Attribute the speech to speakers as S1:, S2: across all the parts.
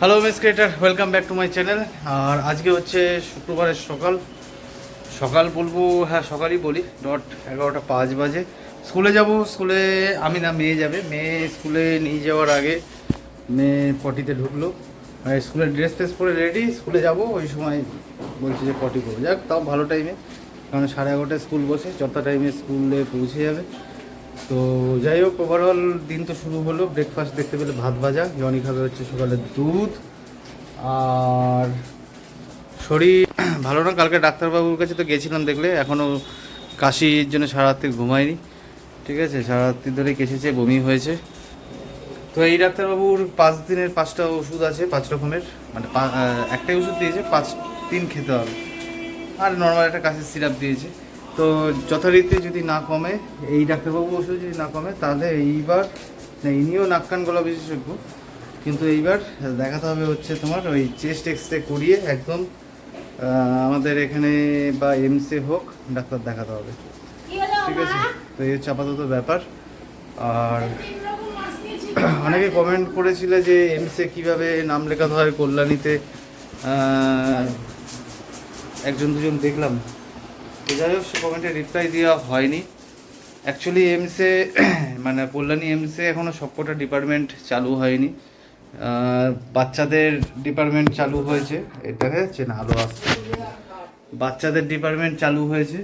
S1: Hello miss creator welcome back to my channel আর আজকে হচ্ছে শুক্রবারের সকাল। সকাল বলব হ্যাঁ সকালই বলি। ডট এগারোটা পাঁচ বাজে। স্কুলে যাব। স্কুলে আমি না, মেয়ে যাবে। মেয়ে স্কুলে নিয়ে যাওয়ার আগে মেয়ে পটিতে ঢুকলো। আর স্কুলের ড্রেস ফ্রেস পরে রেডি। স্কুলে যাব। ওই সময় বলছি যে পটি করব যাক, তাও ভালো টাইমে কারণ সাড়ে এগারোটায় স্কুল বসে। যতটা টাইমে স্কুলে পৌঁছে যাবে। তো যাই হোক ওভারঅল দিন তো শুরু হলো। ব্রেকফাস্ট দেখতে পেলে ভাত ভাজা জনি খাবে হচ্ছে সকালে দুধ। আর শরীর ভালো না, কালকে ডাক্তারবাবুর কাছে তো গেছিলাম দেখলে এখনও কাশির জন্য সারা রাত্রি ঘুমায়নি। ঠিক আছে, সারা রাত্রি ধরে কেসেছে বমি হয়েছে। তো এই ডাক্তারবাবুর পাঁচ দিনের পাঁচটা ওষুধ আছে, পাঁচ রকমের। মানে একটাই ওষুধ দিয়েছে, পাঁচ দিন খেতে হবে। আর নর্মাল একটা কাশির সিরাপ দিয়েছে। তো যথারীতি যদি না কমে এই ডাক্তারবাবু ওষুধ যদি না কমে তাহলে এইবার ইনিও নাক কান গলা বিশেষজ্ঞ কিন্তু এইবার দেখাতে হবে হচ্ছে তোমার ওই চেস্ট এক্স রে করিয়ে একদম আমাদের এখানে বা এমসে হোক ডাক্তার দেখাতে হবে। ঠিক আছে? তো এই হচ্ছে আপাতত ব্যাপার। আর অনেকে কমেন্ট করেছিল যে এমসে কীভাবে নাম লেখাতে হয় কল্যাণীতে। একজন দুজন দেখলাম। তো যাই হোক সে কমেন্টে রিপ্লাই দেওয়া হয়নি। অ্যাকচুয়ালি এমসে মানে কল্যাণী এমসে এখনও সবকটা ডিপার্টমেন্ট চালু হয়নি। বাচ্চাদের ডিপার্টমেন্ট চালু হয়েছে। এটা দেখা যাচ্ছে না আলো আসছে বাচ্চাদের ডিপার্টমেন্ট চালু হয়েছে।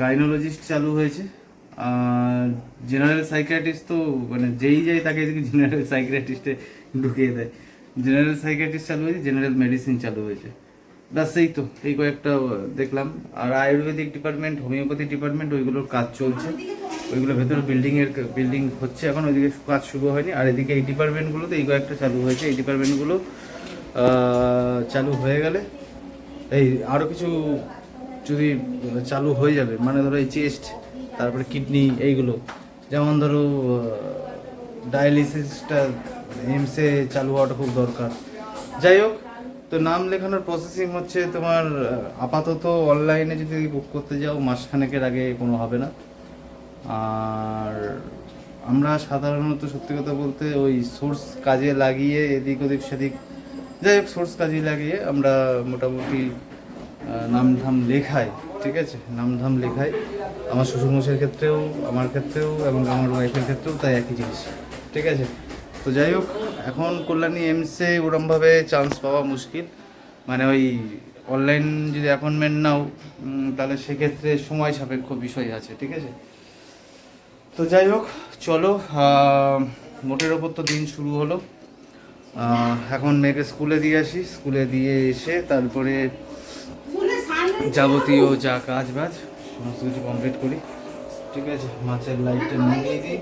S1: গাইনোলজিস্ট চালু হয়েছে। জেনারেল সাইকিয়াট্রিস্ট তো মানে যেই যায় তাকে জেনারেল সাইকিয়াট্রিস্টে ঢুকিয়ে দেয়। জেনারেল সাইকিয়াট্রিস্ট চালু হয়েছে জেনারেল মেডিসিন চালু হয়েছে। ব্যাস, এই তো, এই কয়েকটা দেখলাম। আর আয়ুর্বেদিক ডিপার্টমেন্ট হোমিওপ্যাথি ডিপার্টমেন্ট ওইগুলোর কাজ চলছে। ওইগুলো ভেতরে বিল্ডিং এর বিল্ডিং হচ্ছে এখন, ওইদিকে কাজ শুরু হয়নি। আর এদিকে এই ডিপার্টমেন্টগুলোতে এই কয়েকটা চালু হয়েছে। এই ডিপার্টমেন্টগুলো চালু হয়ে গেলে, এই আরও কিছু যদি চালু হয়ে যাবে মানে ধরো এই চেস্ট তারপরে কিডনি এইগুলো। যেমন ধরো ডায়ালিসিসটা এমসে চালু হওয়াটা খুব দরকার। যাই হোক তো নাম লেখানোর প্রসেসিং হচ্ছে তোমার আপাতত অনলাইনে যদি বুক করতে যাও মাসখানেকের আগে কোনো হবে না। আর আমরা সাধারণত সত্যি কথা বলতে ওই সোর্স কাজে লাগিয়ে এদিক ওদিক সেদিক যাই হোক সোর্স কাজে লাগিয়ে আমরা মোটামুটি আহ, নামধাম লেখাই ঠিক আছে? নামধাম লেখাই। আমার শ্বশুরমশের ক্ষেত্রেও আমার ক্ষেত্রেও এবং আমার ওয়াইফের ক্ষেত্রেও তাই একই জিনিস ঠিক আছে? তো যাই হোক এখন কল্যাণী এমসে ওরমভাবে চান্স পাওয়া মুশকিল। মানে ওই অনলাইন যদি অ্যাপয়েন্টমেন্ট নাও তাহলে সেক্ষেত্রে সময় সাপেক্ষ বিষয় আছে, ঠিক আছে? তো যাই হোক, চলো মোটের ওপর তো দিন শুরু হলো। এখন মেয়েকে স্কুলে দিয়ে আসি। স্কুলে দিয়ে এসে তারপরে যাবতীয় যা কাজ বাজ, সমস্ত কিছু কমপ্লিট করি। ঠিক আছে? মাছের লাইটটা নিয়ে দিই।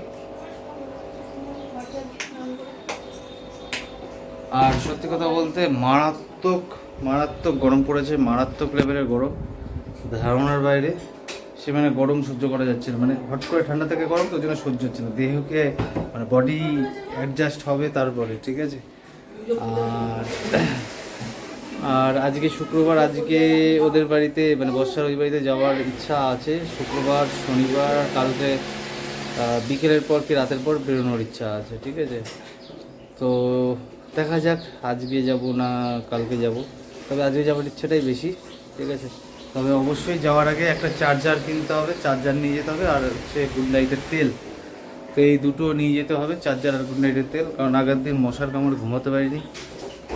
S1: আর সত্যি কথা বলতে মারাত্মক মারাত্মক গরম পড়েছে, মারাত্মক লেভেলের গরম। ধারণার বাইরে সে মানে গরম সহ্য করা যাচ্ছে না। মানে হট করে ঠান্ডা থেকে গরম, তো জন্য সহ্য হচ্ছে না। দেহকে মানে বডি অ্যাডজাস্ট হবে তারপরে, ঠিক আছে? আর আর আজকে শুক্রবার, আজকে ওদের বাড়িতে মানে বর্ষার ওই বাড়িতে যাওয়ার ইচ্ছা আছে। শুক্রবার, শনিবার, কালকে বিকেলের পর কি রাতের পর বেরোনোর ইচ্ছা আছে, ঠিক আছে? তো দেখা যাক, আজকে যাব না কালকে যাব। তবে আজকে যাওয়ার ইচ্ছাটাই বেশি, ঠিক আছে? তবে অবশ্যই যাওয়ার আগে একটা চার্জার কিনতে হবে চার্জার নিয়ে যেতে হবে, আর হচ্ছে গুড নাইটের তেল। তো এই দুটো নিয়ে যেতে হবে চার্জার আর গুড নাইটের তেল, কারণ আগের দিন মশার কামড় ঘুমাতে পারিনি,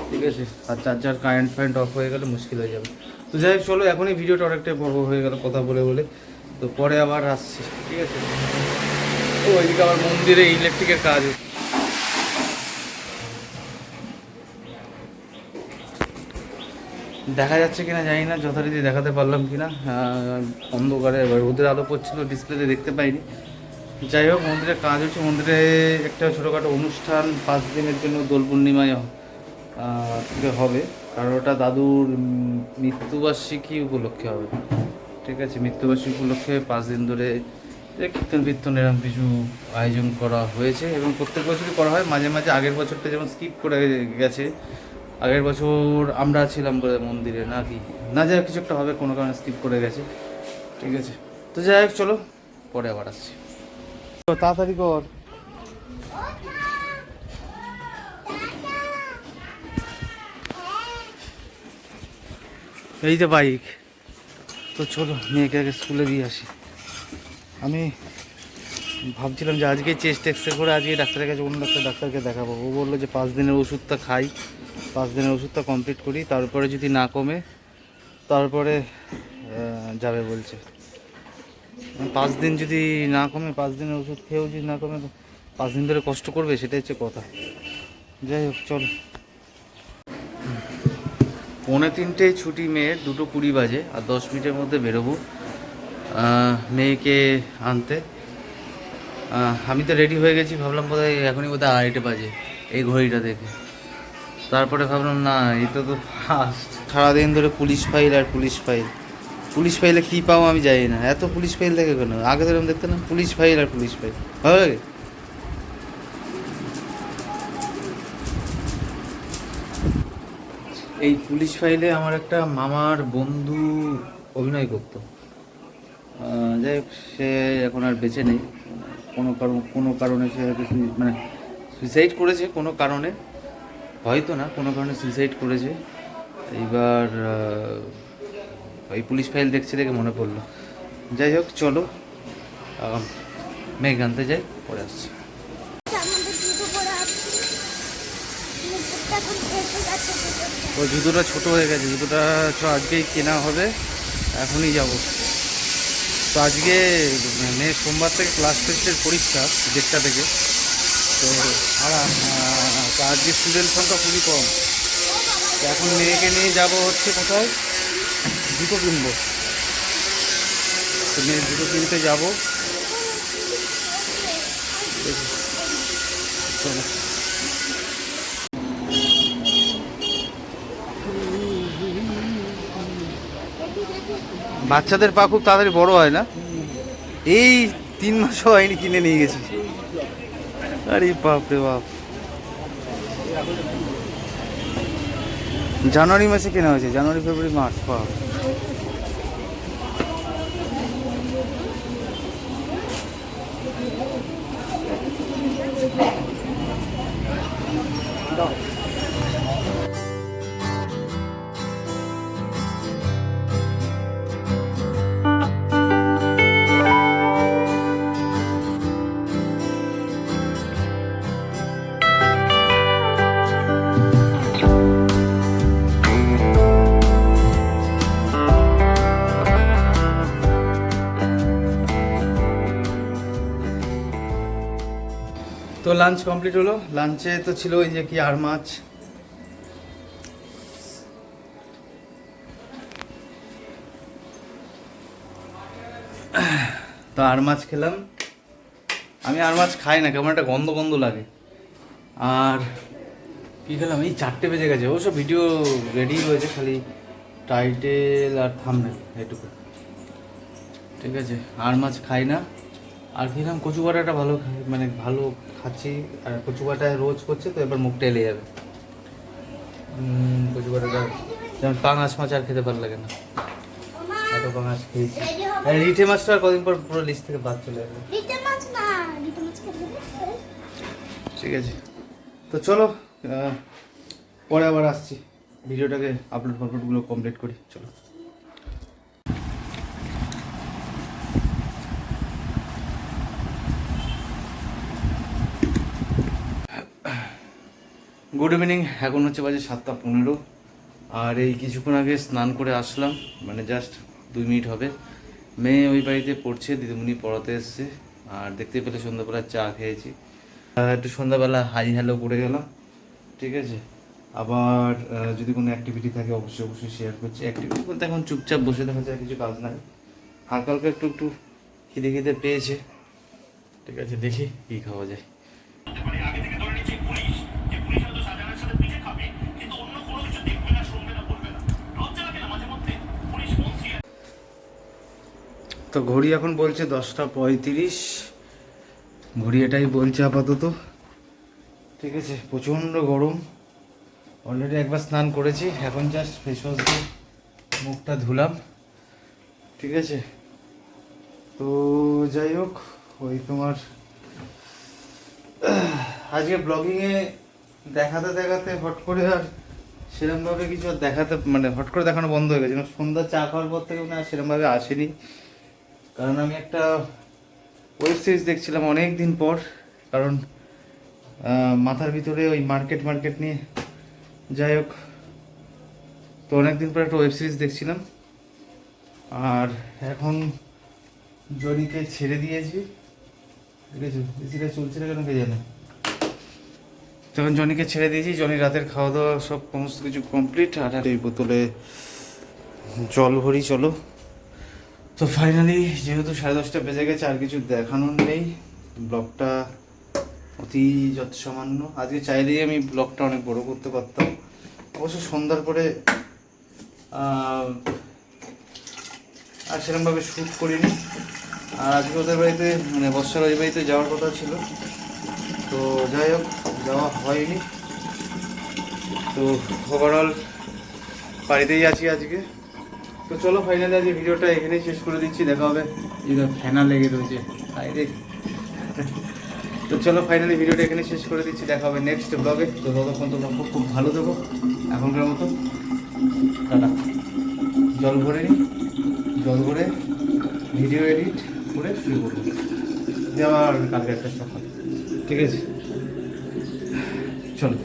S1: ঠিক আছে? আর চার্জার কারেন্ট ফারেন্ট অফ হয়ে গেলে মুশকিল হয়ে যাবে। তো যাই হোক, চলো, এখনই ভিডিওটা অনেকটাই বড় হয়ে গেল কথা বলে বলে। তো পরে আবার আসছি, ঠিক আছে? ও ওইদিকে আবার মন্দিরে ইলেকট্রিকের কাজ হচ্ছে। দেখা যাচ্ছে কিনা জানি না, যথারীতি দেখাতে পারলাম কিনা। অন্ধকারে এবার রোদের আলো পড়ছিল ডিসপ্লেতে দেখতে পাইনি। যাই হোক, মন্দিরে কাজ হচ্ছে। মন্দিরে একটা ছোটোখাটো অনুষ্ঠান, পাঁচ দিনের জন্য দোল পূর্ণিমায় থেকে হবে। কারণ ওটা দাদুর মৃত্যুবার্ষিকী উপলক্ষে হবে। ঠিক আছে, মৃত্যুবার্ষিকী উপলক্ষে পাঁচ দিন ধরে কীর্তন কীর্তন এরকম কিছু আয়োজন করা হয়েছে এবং প্রত্যেক বছরই করা হয়। মাঝে মাঝে আগের বছরটা যেমন স্কিপ করে গেছে আগের বছর আমরা ছিলাম করে মন্দিরে না কি না যাই কিছু একটা হবে কোনো কারণে স্কিপ করে গেছে। ঠিক আছে। তো যাই হোক চলো পরে আবার আসছি। তো তাড়াতাড়ি কর। এই যে বাইক। তো চলো মেয়েকে আগে স্কুলে দিয়ে আসি। আমি ভাবছিলাম যে আজকে চেস্ট এক্সরে করে আজকে ডাক্তারের কাছে অন্য একটা ডাক্তারকে দেখাবো। ও বলল যে পাঁচ দিনের ওষুধটা খাই। পাঁচ দিনের ওষুধটা কমপ্লিট করি, তারপরে যদি না কমে, তারপরে যাবে বলছে। পাঁচ দিন যদি না কমে, পাঁচ দিনের ওষুধ খেয়েও যদি না কমে, পাঁচ দিন ধরে কষ্ট করবে, সেটাই হচ্ছে কথা। যাই হোক, চলো। পৌনে তিনটে ছুটি মেয়ের দুটো কুড়ি বাজে, আর দশ মিনিটের মধ্যে বেরোবো মেয়েকে আনতে। আমি তো রেডি হয়ে গেছি, ভাবলাম বোধহয় এখনই বোধহয় আড়াইটে বাজে, এই ঘড়িটা দেখে। তারপরে ভাবলাম, না এটা তো ফার্স্ট সারাদিন ধরে পুলিশ ফাইল আর পুলিশ ফাইল পুলিশ ফাইলে কী পাও আমি জানি না। এত পুলিশ ফাইল দেখে কেন? আগে এরকম দেখতে না, পুলিশ ফাইল আর পুলিশ ফাইল ভালো লাগে? এই পুলিশ ফাইলে আমার একটা মামার বন্ধু অভিনয় করতো। যাই হোক, সে এখন আর বেঁচে নেই। কোনো কারণ, কোনো কারণে সে হয়তো মানে সুইসাইড করেছে কোনো কারণে। হয়তো না, কোনো কারণে সুইসাইড করেছে। এইবার ওই পুলিশ ফাইল দেখছে দেখে মনে পড়ল। যাই হোক, চলো মেঘ আনতে যাই, পরে আসছি। ওই জুতোটা ছোট হয়ে গেছে, জুতোটা আজকেই কেনা হবে, এখনই যাব। তো আজকে মেয়ে সোমবার থেকে ক্লাস টেস্টের পরীক্ষা, দেড়টা থেকে। তো তো আজকে স্টুডেন্ট সংখ্যা খুবই কম। তো এখন মেয়েকে নিয়ে যাব হচ্ছে কোথাও জুতো কিনবো। তো মেয়ের জুতো কিনতে যাব। বাচ্চাদের পা খুব তাড়াতাড়ি বড় হয় না? এই তিন মাস হয়নি কিনে নিয়ে গেছি। আরে বাপরে বাপ। জানুয়ারি মাসে কেনা হয়েছে, জানুয়ারি, ফেব্রুয়ারি, মার্চ, বাপ। লাঞ্চ কমপ্লিট হলো। লাঞ্চে তো ছিল ওই যে কি আর মাছ। তো আর মাছ খেলাম। আমি আর মাছ খাই না, কেমন একটা গন্ধ গন্ধ লাগে। আর কি খেলাম? এই চারটে বেজে গেছে। অবশ্য ভিডিও রেডি হয়েছে খালি টাইটেল আর থামনেল এটুকু। ঠিক আছে, আর মাছ খাই না। আর খেলাম কচু বাটাটা ভালো খাই মানে ভালো খাচ্ছি আর কচু বাটা রোজ করছে তো এবার মুখটা এলে যাবে। উম, কচু বাটাটা যেমন পাঙাশ মাছ আর খেতে ভালো লাগে না। এত পাঙাশ খেয়েছি? আর রিঠে মাছটা আর কদিন পর পুরো লিস্ট থেকে বাদ চলে যাবে? ঠিক আছে। তো চলো পরে আবার আসছি। ভিডিওটাকে আপলোড ফাপলোডগুলো কমপ্লিট করি। চলো। গুড ইভিনিং এখন হচ্ছে বাজে সাতটা পনেরো। আর এই কিছুক্ষণ আগে স্নান করে আসলাম মানে জাস্ট দুই মিনিট হবে। মেয়ে ওই বাড়িতে পড়ছে, দিদিমণি পড়াতে এসছে। আর দেখতে পেলে সন্ধ্যাবেলা চা খেয়েছি। একটু সন্ধ্যাবেলা হাই হ্যালো করে গেলাম, ঠিক আছে? আবার যদি কোনো অ্যাক্টিভিটি থাকে, অবশ্যই অবশ্যই শেয়ার করছি। অ্যাক্টিভিটি বলতে এখন চুপচাপ বসে দেখা যায়, কিছু কাজ নাই। হালকা হালকা একটু একটু খিদে খিদে পেয়েছে। ঠিক আছে, দেখি কী খাওয়া যায়। তো ঘড়ি এখন বলছে দশটা পঁয়ত্রিশ। ঘড়ি এটাই বলছে আপাতত। ঠিক আছে, প্রচণ্ড গরম। অলরেডি একবার স্নান করেছি, এখন জাস্ট ফেস ওয়াশ দিয়ে মুখটা ধুলাম। ঠিক আছে? তো যাই হোক, ওই তোমার, আজকে ব্লগিংয়ে দেখাতে দেখাতে হট করে আর সেরকমভাবে কিছু দেখাতে মানে হট করে দেখানো বন্ধ হয়ে গেছে। সন্ধ্যা চা খাওয়ার পর থেকে মানে আর সেরকমভাবে আসেনি। কারণ আমি একটা ওয়েব সিরিজ দেখছিলাম অনেক দিন পর, কারণ মাথার ভিতরে ওই মার্কেট মার্কেট নিয়ে। যাই হোক, তো অনেক দিন পর একটা ওয়েব সিরিজ দেখছিলাম। আর এখন জনিকে ছেড়ে দিয়েছি। ঠিক আছে? এসিটা চলছে না কেন কে জানে? তখন জনিকে ছেড়ে দিয়েছি, জনি রাতের খাওয়া দাওয়া সব সমস্ত কিছু কমপ্লিট আর এই বোতলে জল ভরি, চলো। তো ফাইনালি যেহেতু সাড়ে দশটা বেজে গেছে, আর কিছু দেখানোর নেই, ব্লগটা অতি যৎসামান্য। আজকে চাইলেই আমি ব্লগটা অনেক বড় করতে পারতাম। অবশ্য সন্ধ্যার পরে আর সেরকমভাবে শ্যুট করিনি। আর আজকে ওদের বাড়িতে মানে বর্ষার ওই বাড়িতে যাওয়ার কথা ছিল। তো যাই হোক, যাওয়া হয়নি। তো ওভারঅল বাড়িতেই আছি আজকে। তো চলো ফাইনালি আজকে ভিডিওটা এখানেই শেষ করে দিচ্ছি, দেখা হবে। ফ্যানা লেগে রয়েছে বাইরে তো চলো ফাইনালি ভিডিওটা এখানে শেষ করে দিচ্ছি, দেখা হবে নেক্সট ব্লগে তো ততক্ষণ তোমরা খুব খুব ভালো দেবো এখনকার মতো। টাটা। জল ভরে নিই জল ভরে ভিডিও এডিট করে শুরু করব। দিয়ে আবার কালকে একটা সকাল। ঠিক আছে? চলো।